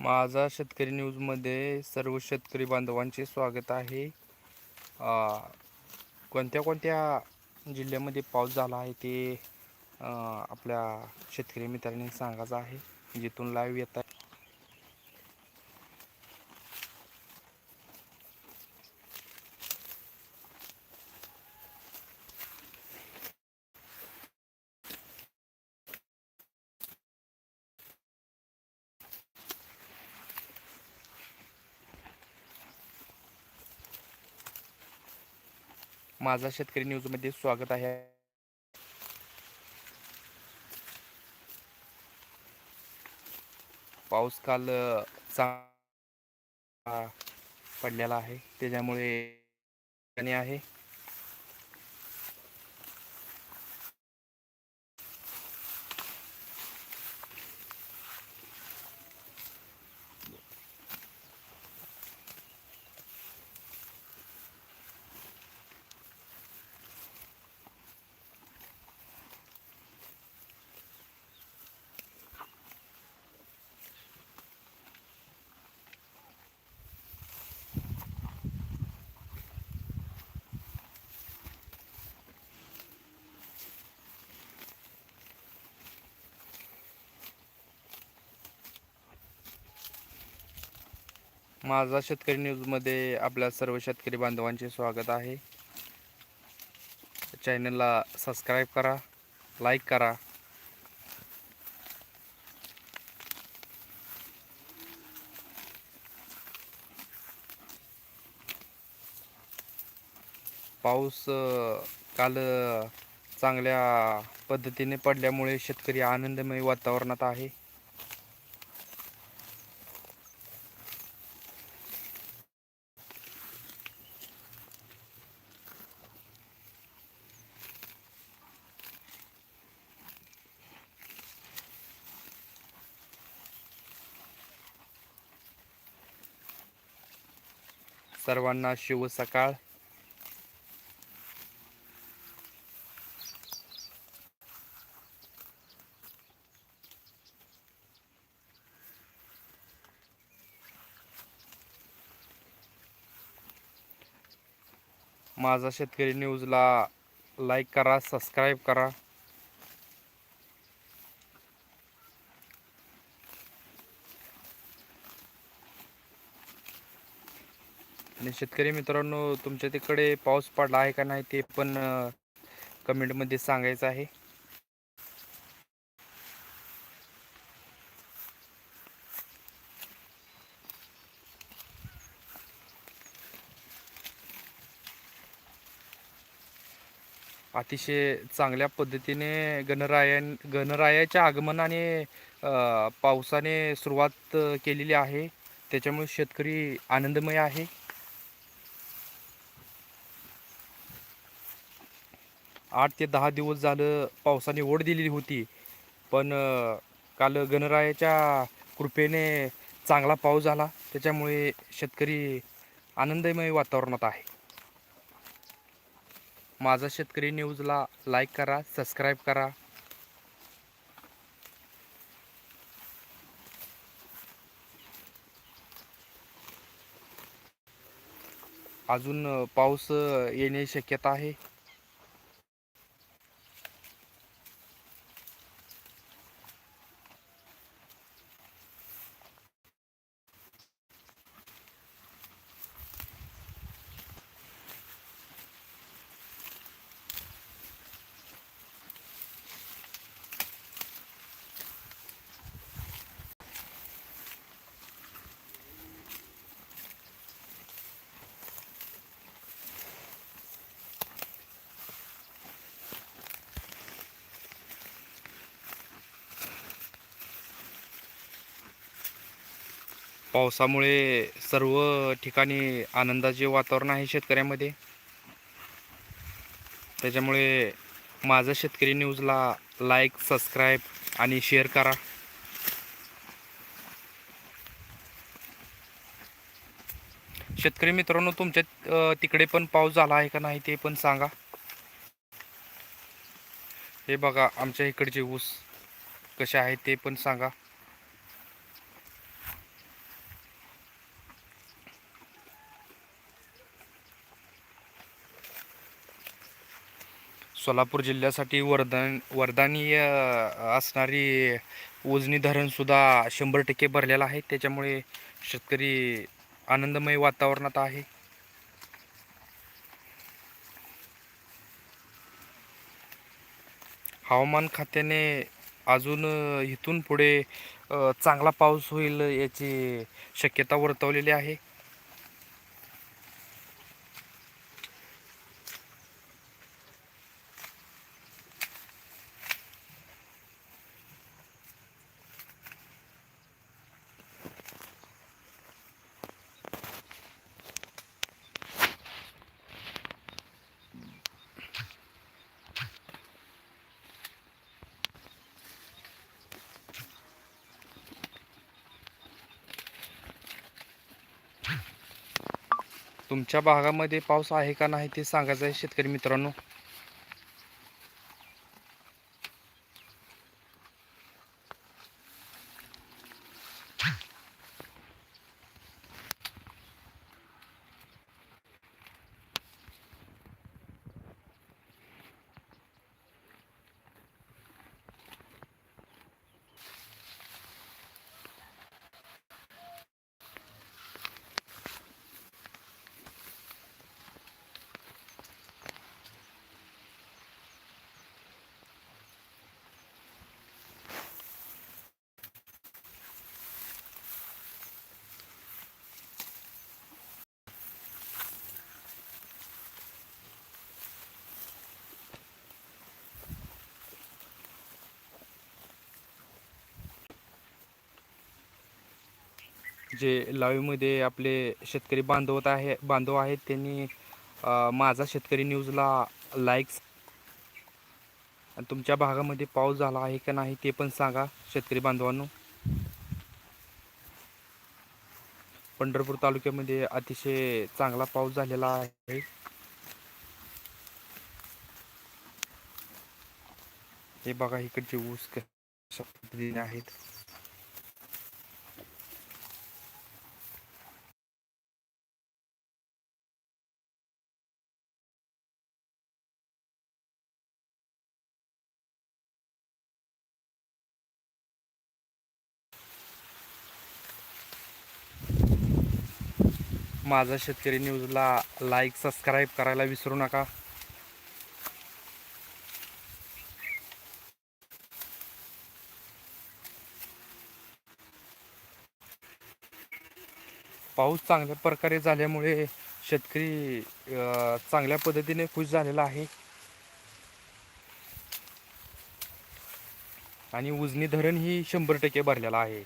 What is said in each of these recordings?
माझा शेतकरी न्यूजमध्ये सर्व शेतकरी बांधवांचे स्वागत आहे. कोणत्या कोणत्या जिल्ह्यामध्ये पाऊस झाला आहे ते आपल्या शेतकरी मित्रांनी सांगायचं आहे. जिथून लाईव्ह येत माझा शेतकरी न्यूजमध्ये स्वागत आहे. पाऊस काल चा पडलेला आहे. त्याच्यामुळे आहे. माझा शेतकरी न्यूजमध्ये आपल्या सर्व शेतकरी बांधवांचे स्वागत आहे. चॅनलला सबस्क्राईब करा लाईक करा. पाऊस काल चांगल्या पद्धतीने पडल्यामुळे शेतकरी आनंदमय वातावरणात आहे. सर्वांना शुभ सकाळ. माझा शेतकरी न्यूजला लाईक करा सबस्क्राईब करा. आणि शेतकरी मित्रांनो तुमच्या तिकडे पाऊस पडला आहे का नाही ते पण कमेंटमध्ये सांगायचं आहे. अतिशय चांगल्या पद्धतीने गणराया गणरायाच्या आगमनाने पावसाने सुरुवात केलेली आहे. त्याच्यामुळे शेतकरी आनंदमय आहे. आठ ते दहा दिवस झालं पावसाने ओढ दिलेली होती. पण काल गणरायाच्या कृपेने चांगला पाऊस झाला. त्याच्यामुळे शेतकरी आनंदमय वातावरणात आहे. माझा शेतकरी न्यूजला लाईक करा सबस्क्राईब करा. अजून पाऊस येणे येण्याची शक्यता आहे. पावसामुळे सर्व ठिकाणी आनंदाचे वातावरण आहे शेतकऱ्यामध्ये. त्याच्यामुळे माझा शेतकरी न्यूजला लाईक सबस्क्राईब आणि शेअर करा. शेतकरी मित्रांनो तुमच्या तिकडे पण पाऊस झाला आहे का नाही ते पण सांगा. हे बघा आमच्या इकडचे ऊस कसे आहेत ते पण सांगा. सोलापूर जिल्ह्यासाठी वरदान वरदानीय असणारी उजनी धरणसुद्धा शंभर टक्के भरलेलं आहे. त्याच्यामुळे शेतकरी आनंदमय वातावरणात आहे. हवामान खात्याने अजून इथून पुढे चांगला पाऊस होईल याची शक्यता वर्तवलेली आहे. तुमच्या भागामध्ये पाऊस आहे का नाही ते सांगायचं आहे शेतकरी मित्रांनो. जे लाईव्हमध्ये आपले शेतकरी बांधवत आहे बांधव आहेत त्यांनी माझा शेतकरी न्यूजला लाईक्स आणि तुमच्या भागामध्ये पाऊस झाला आहे का नाही ते पण सांगा शेतकरी बांधवांनो. पंढरपूर तालुक्यामध्ये अतिशय चांगला पाऊस झालेला आहे. हे बघा इकडचे ऊस कशा पद्धतीने आहेत. माझा शेतकरी न्यूजला लाईक सबस्क्राईब करायला विसरू नका. पाऊस चांगल्या प्रकारे झाल्यामुळे शेतकरी चांगल्या पद्धतीने खुश झालेला आहे. आणि उजनी धरण ही शंभर टक्के भरलेला आहे.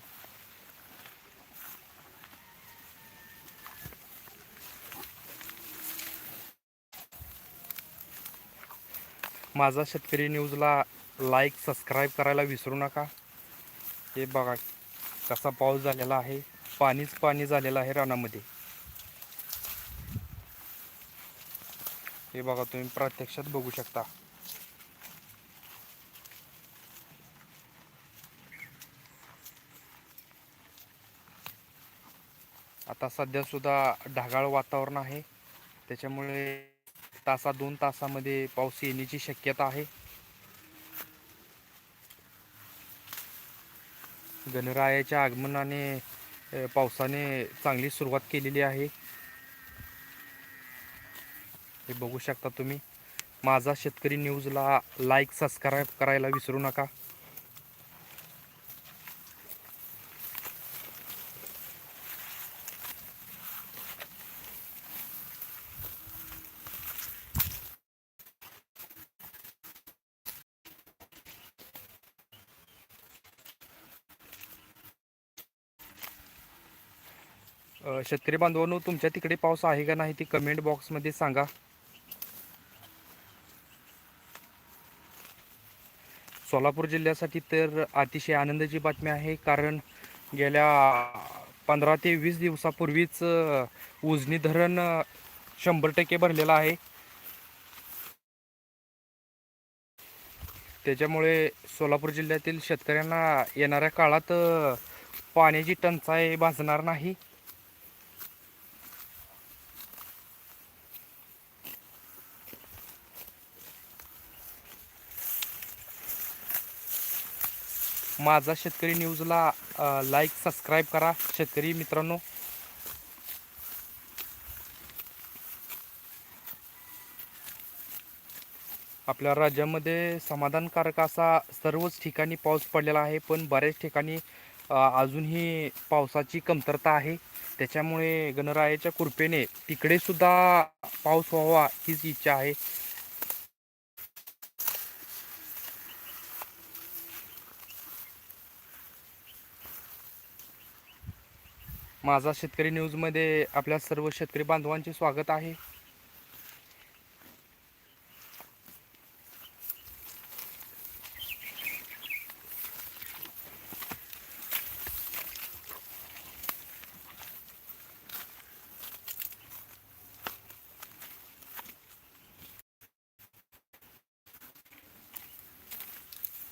माझा शेतकरी न्यूजला लाईक सबस्क्राईब करायला विसरू नका. हे बघा कसा पाऊस झालेला आहे. पाणीच पाणी झालेलं आहे रानामध्ये. हे बघा तुम्ही प्रत्यक्षात बघू शकता. आता सध्या सुद्धा ढगाळ वातावरण आहे. त्याच्यामुळे तासा दोन तासामध्ये पाऊस येण्याची शक्यता आहे. गणरायाच्या आगमनाने पावसाने चांगली सुरुवात केलेली आहे. हे बघू शकता तुम्ही. माझा शेतकरी न्यूजला लाईक सबस्क्राईब करायला विसरू नका. शेतकरी बांधवांनो तुमच्या तिकडे पाऊस आहे का नाही ते कमेंट बॉक्समध्ये सांगा. सोलापूर जिल्ह्यासाठी तर अतिशय आनंदाची बातमी आहे कारण गेल्या पंधरा ते वीस दिवसापूर्वीच उजनी धरण शंभर टक्के भरलेलं आहे. त्याच्यामुळे सोलापूर जिल्ह्यातील शेतकऱ्यांना येणाऱ्या काळात पाण्याची टंचाई भासणार नाही. माझा शेतकरी न्यूजला लाईक सबस्क्राईब करा. शेतकरी मित्रांनो. आपल्या राज्यामध्ये समाधानकारक असा सर्वच ठिकाणी पाऊस पडलेला आहे पण बऱ्याच ठिकाणी अजूनही पावसाची कमतरता आहे. त्याच्यामुळे गणरायाच्या कृपेने तिकडेसुद्धा पाऊस व्हावा हीच इच्छा आहे. माझा शेतकरी न्यूजमध्ये आपल्या सर्व शेतकरी बांधवांचे स्वागत आहे.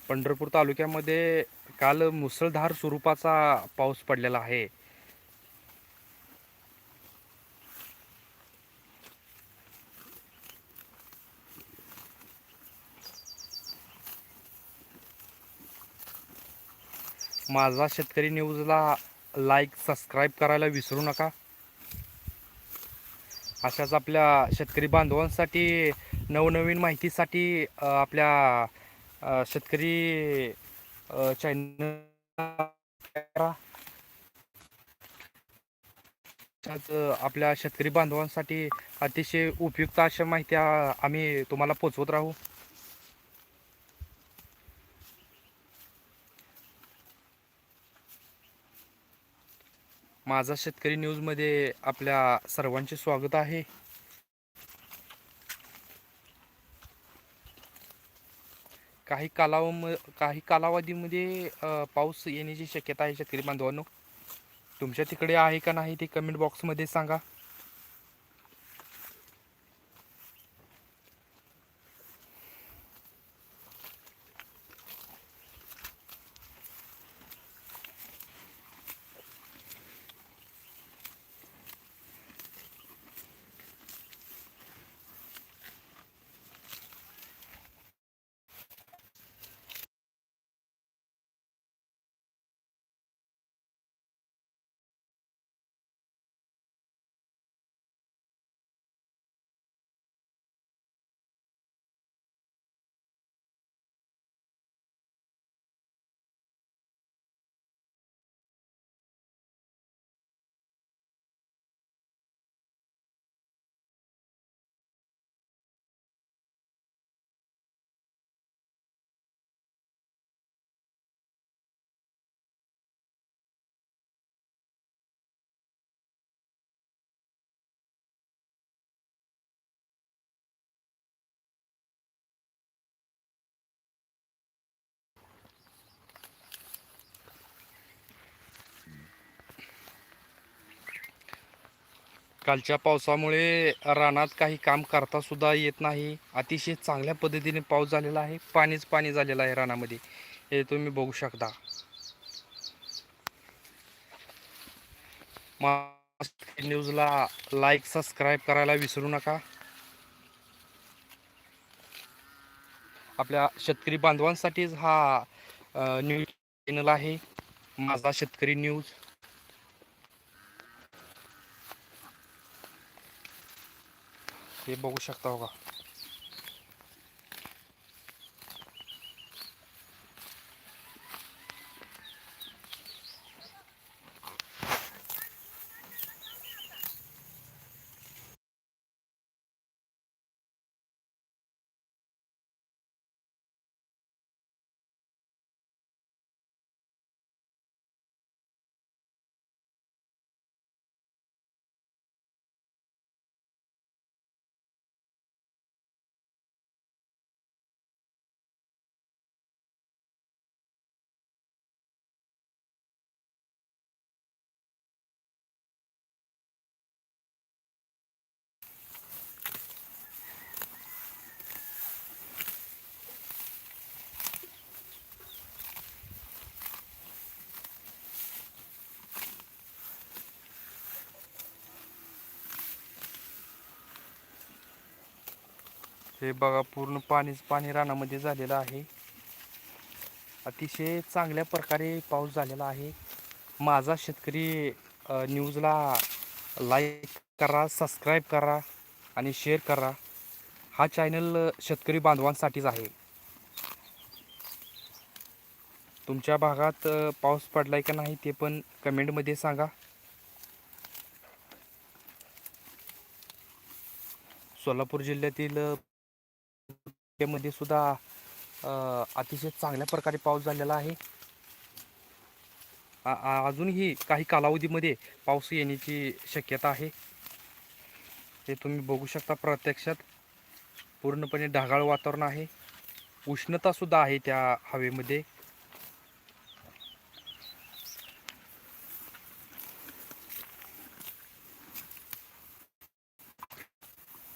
पंढरपूर तालुक्यामध्ये काल मुसळधार स्वरूपाचा पाऊस पडलेला आहे. माझा शेतकरी न्यूजला लाईक सबस्क्राईब करायला विसरू नका. अशाच आपल्या शेतकरी बांधवांसाठी नवनवीन माहितीसाठी आपल्या शेतकरी चॅनल अशाच आपल्या शेतकरी बांधवांसाठी अतिशय उपयुक्त अशा माहिती आम्ही तुम्हाला पोचवत राहू. माझा शेतकरी न्यूजमध्ये आपल्या सर्वांचे स्वागत आहे. काही कालावम काही कालावधीमध्ये पाऊस येण्याची शक्यता आहे शेतकरी बांधवांनो. तुमच्या तिकडे आहे का नाही ते कमेंट बॉक्समध्ये सांगा. कालच्या पावसामुळे रानात काही काम करता सुद्धा येत नाही. अतिशय चांगल्या पद्धतीने पाऊस झालेला आहे. पाणीच पाणी झालेलं आहे रानामध्ये. हे तुम्ही बघू शकता. न्यूजला लाईक सबस्क्राईब करायला विसरू नका. आपल्या शेतकरी बांधवांसाठीच हा न्यूज चॅनल आहे. माझा शेतकरी न्यूज हे बघू शकता बघा. हे बघा पूर्ण पाणीच पाणी रानामध्ये झालेलं आहे. अतिशय चांगल्या प्रकारे पाऊस झालेला आहे. माझा शेतकरी न्यूजला लाईक करा सबस्क्राईब करा आणि शेअर करा. हा चॅनल शेतकरी बांधवांसाठीच आहे. तुमच्या भागात पाऊस पाऊस पडलाय का नाही ते पण कमेंटमध्ये सांगा. सोलापूर जिल्ह्यातील त्यामध्ये मध्ये सुद्धा अतिशय चांगल्या प्रकारे पाऊस झालेला आहे. अजूनही काही कालावधीमध्ये पाऊस येण्याची शक्यता आहे. ते तुम्ही बघू शकता प्रत्यक्षात. पूर्णपणे ढगाळ वातावरण आहे. उष्णतासुद्धा आहे त्या हवेमध्ये.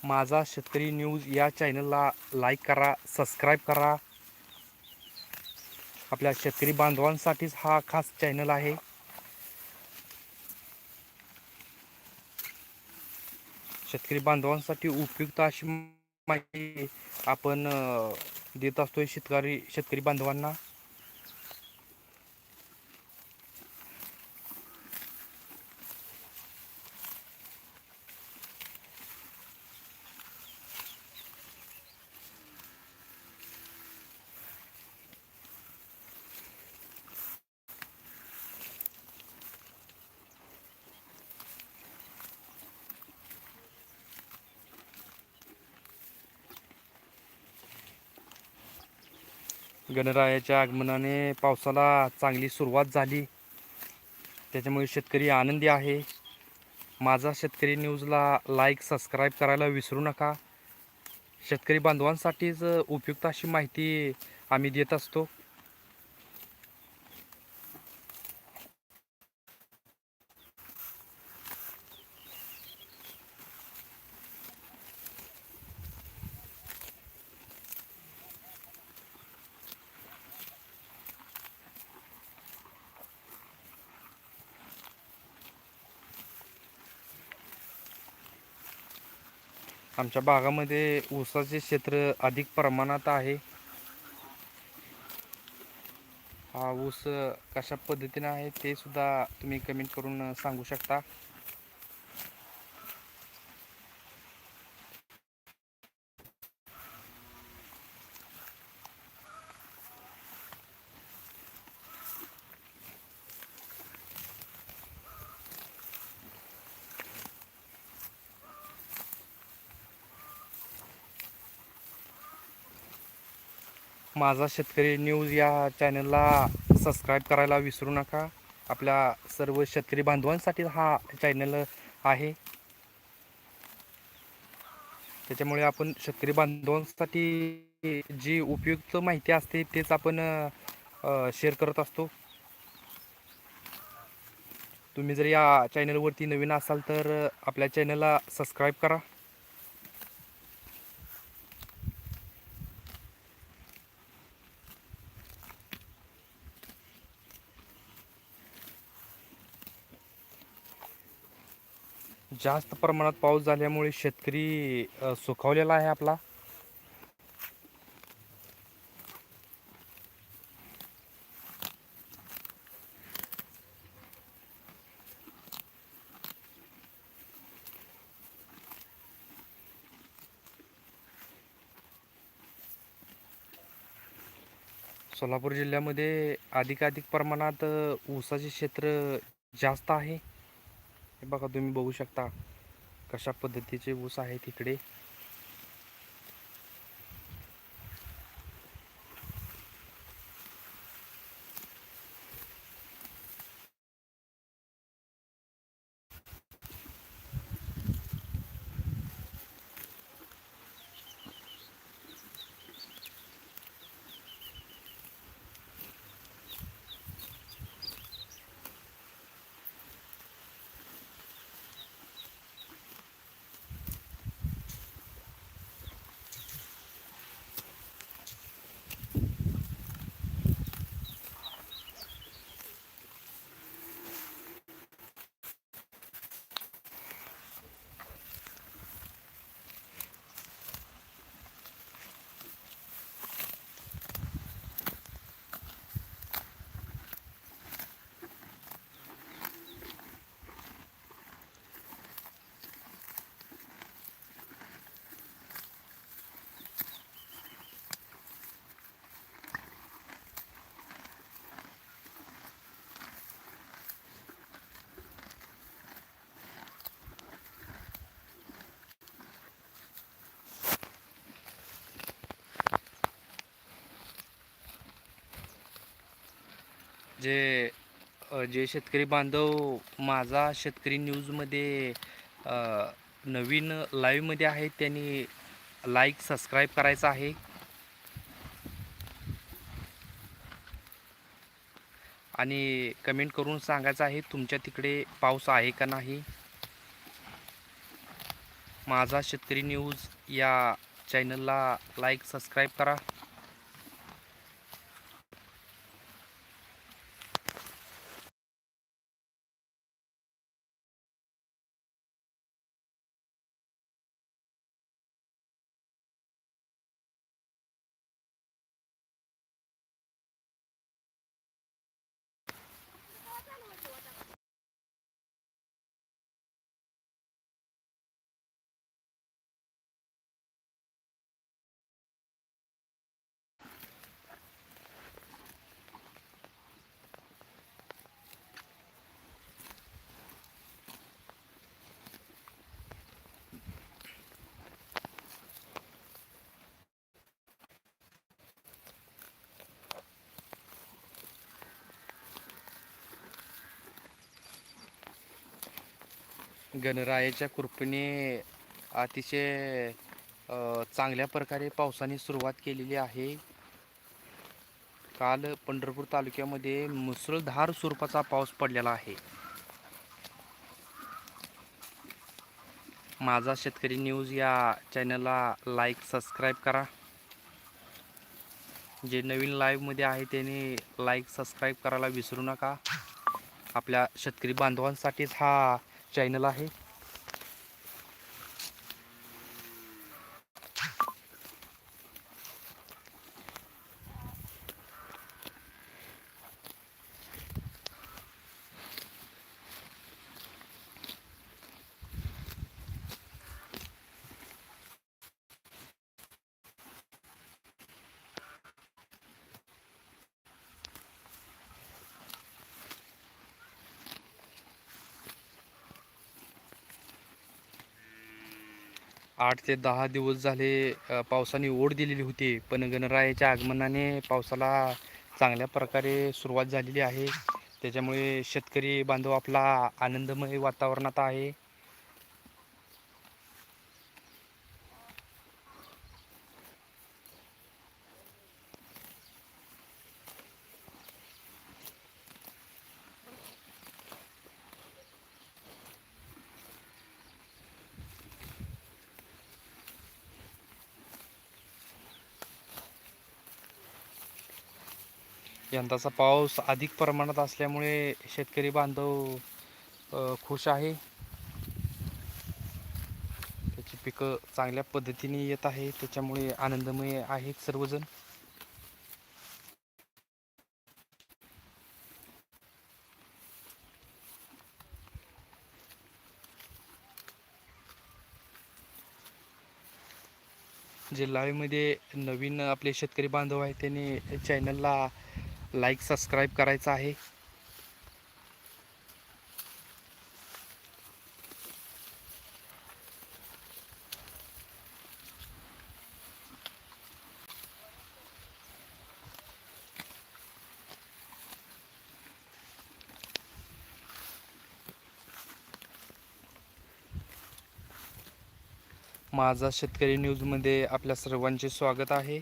माझा शेतकरी न्यूज या चॅनलला लाईक करा सबस्क्राईब करा. आपल्या शेतकरी बांधवांसाठीच हा खास चॅनल आहे. शेतकरी बांधवांसाठी उपयुक्त अशी माहिती आपण देत असतोय शेतकरी शेतकरी बांधवांना. गणरायाच्या आगमनाने पावसाला चांगली सुरुवात झाली. त्याच्यामुळे शेतकरी आनंदी आहे. माझा शेतकरी न्यूजला लाईक सबस्क्राईब करायला विसरू नका. शेतकरी बांधवांसाठीच उपयुक्त अशी माहिती आम्ही देत असतो. आमच्या भागामध्ये ऊसाचे क्षेत्र अधिक प्रमाणात आहे. हा ऊस कशा पद्धतीने आहे ते सुद्धा तुम्ही कमेंट करून सांगू शकता. माझा शेतकरी न्यूज या चॅनलला सबस्क्राईब करायला विसरू नका. आपल्या सर्व शेतकरी बांधवांसाठी हा चॅनल आहे. त्याच्यामुळे आपण शेतकरी बांधवांसाठी जी उपयुक्त माहिती असते तेच आपण शेअर करत असतो. तुम्ही जर या चॅनलवरती नवीन असाल तर आपल्या चॅनलला सबस्क्राईब करा. जास्त प्रमाणात पाऊस झाल्यामुळे शेतकरी सुखावलेला आहे आपला. सोलापूर जिल्ह्यामध्ये अधिकाधिक प्रमाणात ऊसाचे क्षेत्र जास्त आहे. हे बघा तुम्ही बघू शकता कशा पद्धतीचे ऊस आहेत इकडे. म्हणजे, जे जे शेतकरी बांधव माझा शेतकरी न्यूजमध्ये नवीन लाईव्हमध्ये आहे त्यांनी लाईक सबस्क्राईब करायचं आहे. आणि कमेंट करून सांगायचं आहे तुमच्या तिकडे पाऊस आहे का नाही? माझा शेतकरी न्यूज या चॅनलला लाईक सबस्क्राईब करा. गणरायाच्या कृपेने अतिशय चांगल्या प्रकारे पावसाने सुरुवात केलेली आहे. काल पंढरपूर तालुक्यामध्ये मुसळधार स्वरूपाचा पाऊस पडलेला आहे. माझा शेतकरी न्यूज या चॅनलला लाईक सबस्क्राईब करा. जे नवीन लाईव्हमध्ये आहे त्याने लाईक सबस्क्राईब करायला विसरू नका. आपल्या शेतकरी बांधवांसाठीच हा चॅनल आहे. आठ ते दहा दिवस झाले पावसाने ओढ दिलेली होती. पण गणरायाच्या आगमनाने पावसाला चांगल्या प्रकारे सुरुवात झालेली आहे. त्याच्यामुळे शेतकरी बांधव आपला आनंदमय वातावरणात आहे. यंदाचा पाऊस अधिक प्रमाणात असल्यामुळे शेतकरी बांधव खुश आहे. त्याची पिकं चांगल्या पद्धतीने येत आहे. त्याच्यामुळे आनंदमय आहेत सर्वजण. जे लाईव्हमध्ये नवीन आपले शेतकरी बांधव आहेत त्यांनी चॅनलला लाईक सबस्क्राईब करायचं आहे. माझा शेतकरी न्यूजमध्ये आपल्या सर्वांचे स्वागत आहे.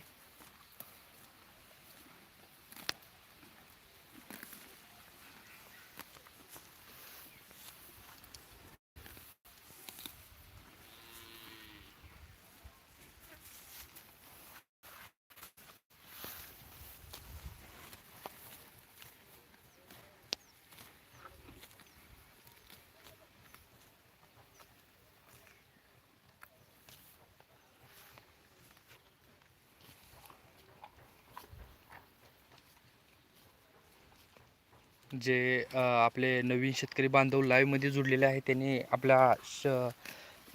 जे आपले नवीन शेतकरी बांधव लाईव्हमध्ये जुडलेले आहे त्यांनी आपल्या श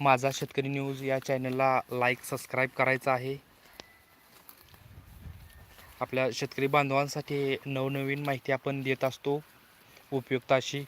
माझा शेतकरी न्यूज या चॅनलला लाईक सबस्क्राईब करायचं आहे. आपल्या शेतकरी बांधवांसाठी नवनवीन माहिती आपण देत असतो उपयुक्त अशी.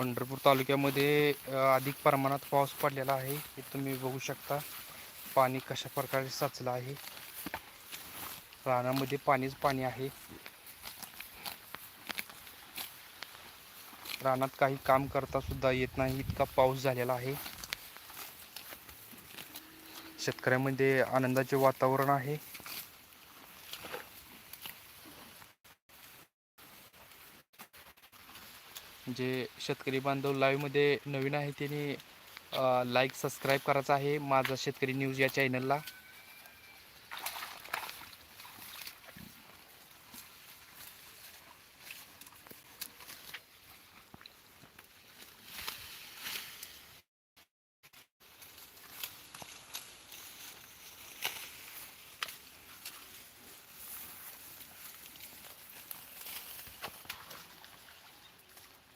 पंढरपूर तालुक्यामध्ये अधिक प्रमाणात पाऊस पडलेला आहे. हे तुम्ही बघू शकता. पाणी कशा प्रकारे साचलं आहे. रानामध्ये पाणीच पाणी आहे. रानात काही काम करता सुद्धा येत नाही. इतका पाऊस झालेला आहे. शेतकऱ्यामध्ये आनंदाचे वातावरण आहे. जे शेतकरी बांधव लाईव्हमध्ये नवीन आहे त्यांनी लाईक सबस्क्राईब करायचं आहे. माझा शेतकरी न्यूज या चॅनलला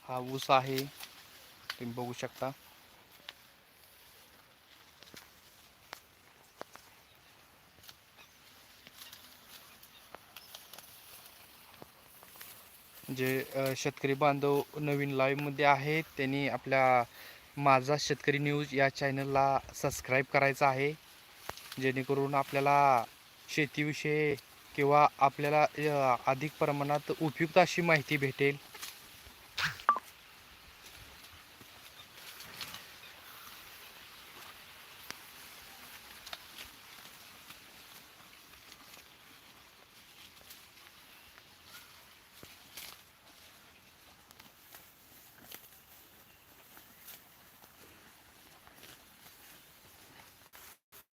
हा ऊस आहे. तुम्ही बघू शकता. जे शेतकरी बांधव नवीन लाईव्हमध्ये आहेत त्यांनी आपल्या माझा शेतकरी न्यूज या चॅनलला सबस्क्राईब करायचं आहे. जेणेकरून आपल्याला शेतीविषयी किंवा आपल्याला अधिक प्रमाणात उपयुक्त अशी माहिती भेटेल.